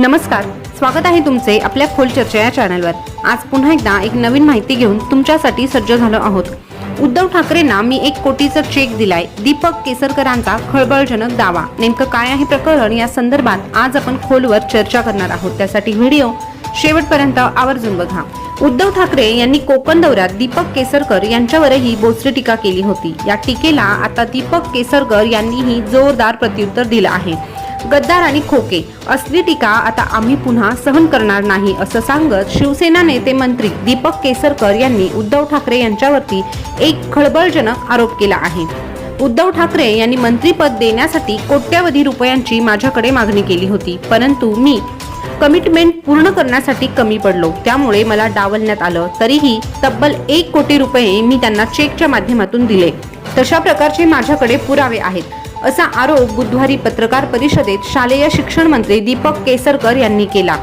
नमस्कार स्वागत आहे तुमचे आपल्या खोल चर्चा या चॅनलवर आज पुन्हा एकदा एक नवीन माहिती घेऊन तुमच्यासाठी सज्ज झालो आहोत. उद्धव ठाकरेंना मी एक कोटीचा चेक दिलाय. दीपक केसरकरांचा खळबळजनक दावा. नेमकं काय आहे प्रकरण? या संदर्भात आज आपण खोलवर चर्चा करणार आहोत. त्यासाठी व्हिडिओ शेवटपर्यंत आवर्जून बघा. उद्धव ठाकरे यांनी कोकण दौऱ्यात दीपक केसरकर यांच्यावरही बोचरी टीका केली होती. या टीकेला आता दीपक केसरकर यांनीही जोरदार प्रत्युत्तर दिलं आहे. गद्दार आणि खोके. असली टीका आता आम्ही पुन्हा सहन करणार नाही असं सांगत शिवसेना नेते मंत्री दीपक केसरकर यांनी उद्धव ठाकरे यांच्यावरती एक खळबळजनक आरोप केला आहे. उद्धव ठाकरे यांनी मंत्रीपद देण्यासाठी कोट्यवधी रुपयांची माझ्याकडे मागणी केली होती परंतु मी कमिटमेंट पूर्ण करण्यासाठी कमी पडलो. त्यामुळे मला डावलण्यात आलं. तरीही तब्बल एक कोटी रुपये मी त्यांना चेकच्या माध्यमातून दिले. तशा प्रकारचे माझ्याकडे पुरावे आहेत. असा आरोप बुधवारी पत्रकार परिषदेत शालेय शिक्षण मंत्री दीपक केसरकर यांनी केला.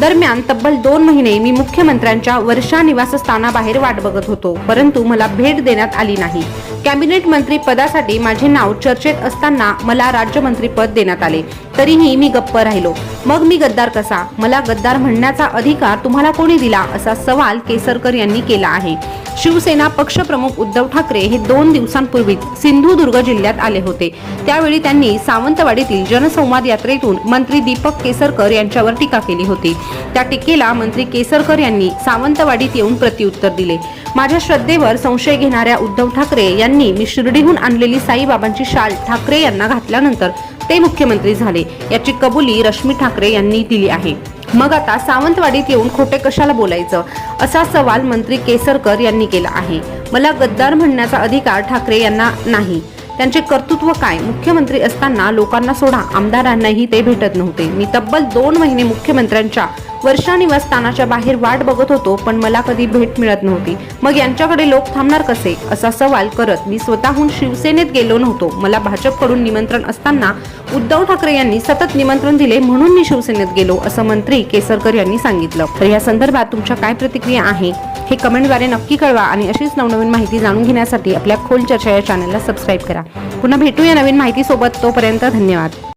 दरम्यान तब्बल दोन महिने मी मुख्यमंत्र्यांच्या वर्षा निवासस्थानाबाहेर वाट बघत होतो परंतु मला भेट देण्यात आली नाही. कॅबिनेट मंत्री पदासाठी माझे नाव चर्चेत असताना मला राज्यमंत्री पद देण्यात आले तरीही मी गप्प राहिलो. मग मी गद्दार कसा? मला गद्दार म्हणण्याचा अधिकार तुम्हाला कोणी दिला? असा सवाल केसरकर यांनी केला आहे. शिवसेना पक्षप्रमुख उद्धव ठाकरे हे दोन दिवसांपूर्वी सिंधुदुर्ग जिल्ह्यात आले होते. त्यावेळी त्यांनी सावंतवाडीतील जनसंवाद यात्रेतून मंत्री दीपक केसरकर यांच्यावर टीका केली होती. त्या टीकेला मंत्री केसरकर यांनी सावंतवाडीत येऊन प्रत्युत्तर दिले. माझ्या श्रद्धेवर संशय घेणाऱ्या उद्धव ठाकरे यांनी मी शिर्डीहून आणलेली साईबाबांची शाल ठाकरे यांना घातल्यानंतर ते मुख्यमंत्री झाले. याची कबुली रश्मी ठाकरे यांनी दिली आहे. मग आता सावंतवाडीत येऊन खोटे कशाला बोलायचं? असा सवाल मंत्री केसरकर यांनी केला आहे. मला गद्दार म्हणण्याचा अधिकार ठाकरे यांना नाही. त्यांचे कर्तृत्व काय? मुख्यमंत्री असताना लोकांना सोडा. आमदारांनाही ते भेटत नव्हते. मी तब्बल दोन महिने मुख्यमंत्र्यांच्या वर्षा निवासस्थानाच्या बाहेर वाट बघत होतो पण मला कधी भेट मिळत नव्हती. मग यांच्याकडे लोक थांबणार कसे? असा सवाल करत मी स्वतःहून शिवसेनेत गेलो नव्हतो. मला भाजपकडून निमंत्रण असताना उद्धव ठाकरे यांनी सतत निमंत्रण दिले म्हणून मी शिवसेनेत गेलो असं मंत्री केसरकर यांनी सांगितलं. तर या संदर्भात तुमच्या काय प्रतिक्रिया आहे? हे कमेंटद्वारे नक्की कळवा आणि अशीच नवनवीन माहिती जाणून घेण्यासाठी आपल्या खोल चर्चा या चॅनलला सबस्क्राईब करा. पुन्हा भेटूया नवीन माहितीसोबत. तोपर्यंत धन्यवाद.